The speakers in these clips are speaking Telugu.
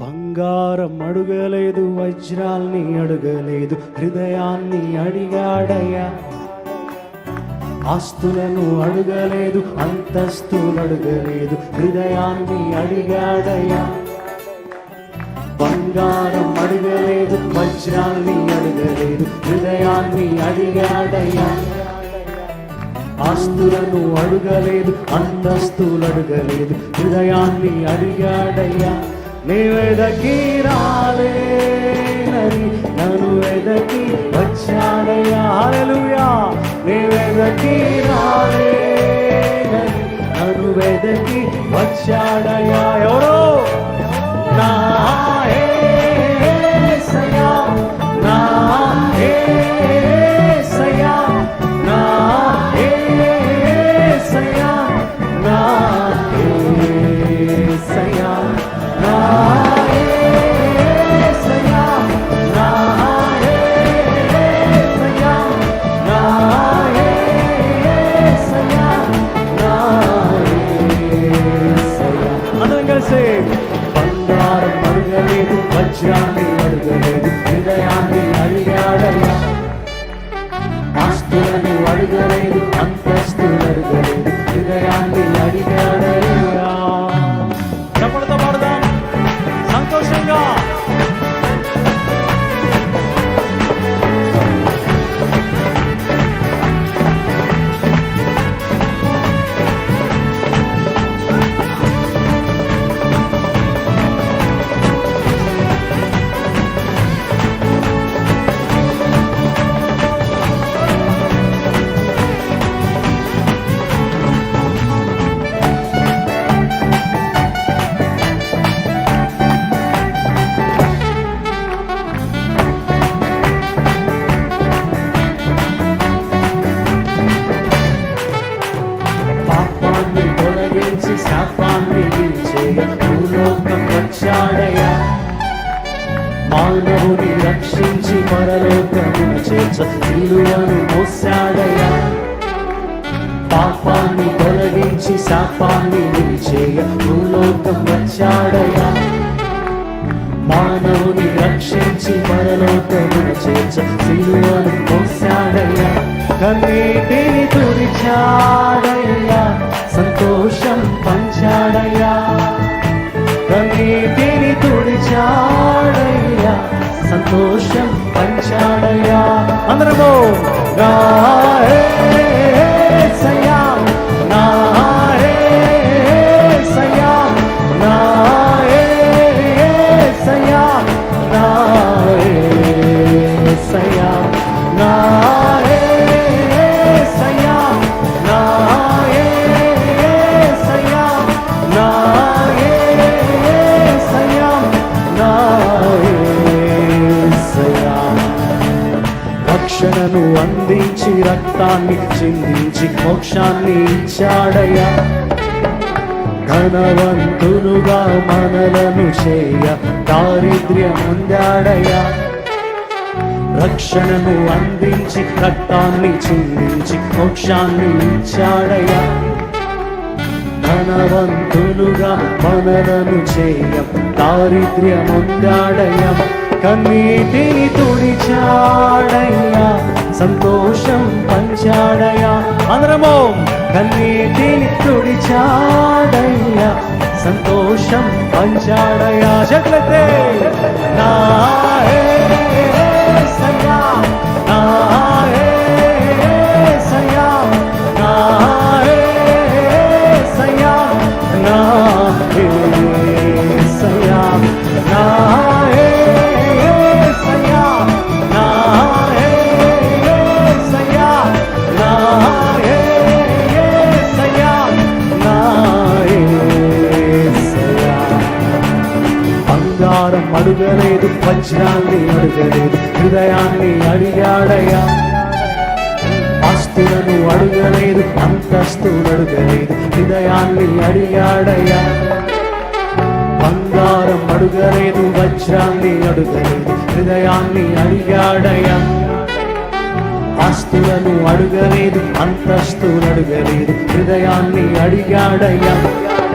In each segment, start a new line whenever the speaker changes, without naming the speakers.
బంగారం అడుగలేదు వజ్రాల్ని అడగలేదు హృదయాన్ని అడిగాడయ్యా. ఆస్తులను అడగలేదు అంతస్తులు అడగలేదు హృదయాన్ని అడిగాడయ్యా. బంగారం అడగలేదు వజ్రాన్ని అడగలేదు హృదయాన్ని అడిగాడయ్యా. ఆస్తులను అడగలేదు అంతస్తులు అడగలేదు హృదయాన్ని అడిగాడయ్యా. నీ వెదకి రాలేనని నన్ను వెదకి వచ్చాడయ్యా హల్లెలూయా నీ హృదయాన్ని అడిగాడయ్యా ఆస్తులను అడగలేదు అంతస్తులు అడగలేదు హృదయాన్ని అడిగాడయ్యా శాపాన్ని విడిచేయ భూలోకం వచ్చాడయ్యా. మానవుని రక్షించి పరలోకము చేర్చ విలువను మోసాడయ్యా పాపాన్ని తొలగించి శాపాన్ని నిలిచేయ భూలోకం వచ్చాడయ్యా. మానవుని రక్షించి పరలోకము చేర్చ విలువను మోసాడయ్యా కన్నీటిని నా రక్షణను అందించి రక్తాన్ని చిందించి మోక్షాన్ని ఇచ్చాడయ్యా. ధనవంతులుగా మనలను చేయ దారిద్ర్యం ఉందాడయ్యా రక్షణను అందించి రక్తాన్ని చిందించి మోక్షాన్ని ఇచ్చాడయ్యా. ధనవంతులుగా మనలను చేయ దారిద్ర్యం ఉందాడయ్యా కన్నీటిని తుడిచాడయ్యా సంతోషం పంచాడయ్యా. అందరము కన్నీటిని తుడిచాడయ్యా సంతోషం పంచాడయ్యా. చెట్లతే నా యేసయ్యా, అడుగలేదు వజ్రాన్ని అడగలేదు హృదయాన్ని అడిగాడయ్యా ఆస్తులను అడగలేదు అంతస్తులు అడగలేదు హృదయాన్ని అడిగాడయ్యా బంగారం అడుగలేదు వజ్రాన్ని అడుగలేదు హృదయాన్ని అడిగాడయ్యా ఆస్తులను అడుగలేదు అంతస్తులు అడుగలేదు హృదయాన్ని అడిగాడయ్యా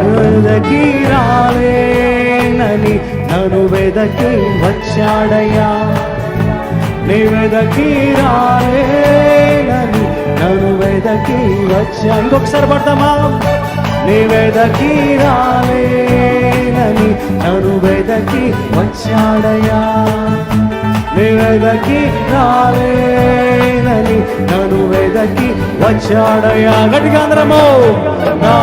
వెదకి రాలే నేనని నన్ను వెదకి వచ్చాడయ్యా. నీ వెదకి రాలేనని నన్ను వెదకి వచ్చా. ఇంకొకసారి పడతామా? నీ వెదకి రాలేనని నన్ను వెదకి వచ్చాడయ్యా. నీ వెదకి రాలేనని నన్ను వెదకి వచ్చాడయ్యా. గట్టిగా అందరము. నా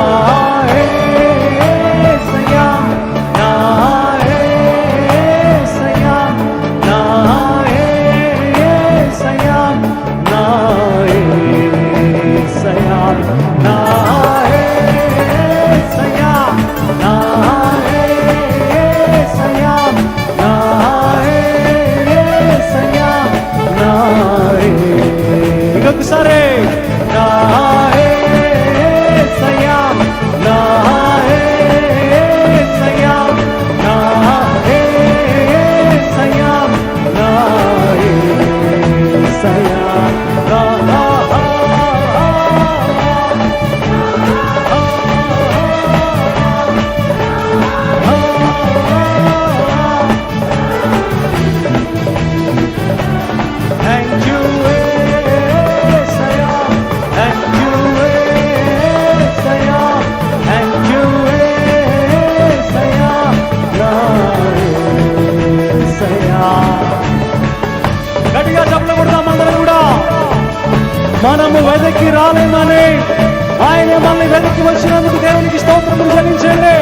మనము వెదకి రాలేమని. ఆయన మనల్ని వెదకి వచ్చినందుకు దేవునికి స్తోత్రములు చెల్లించండి.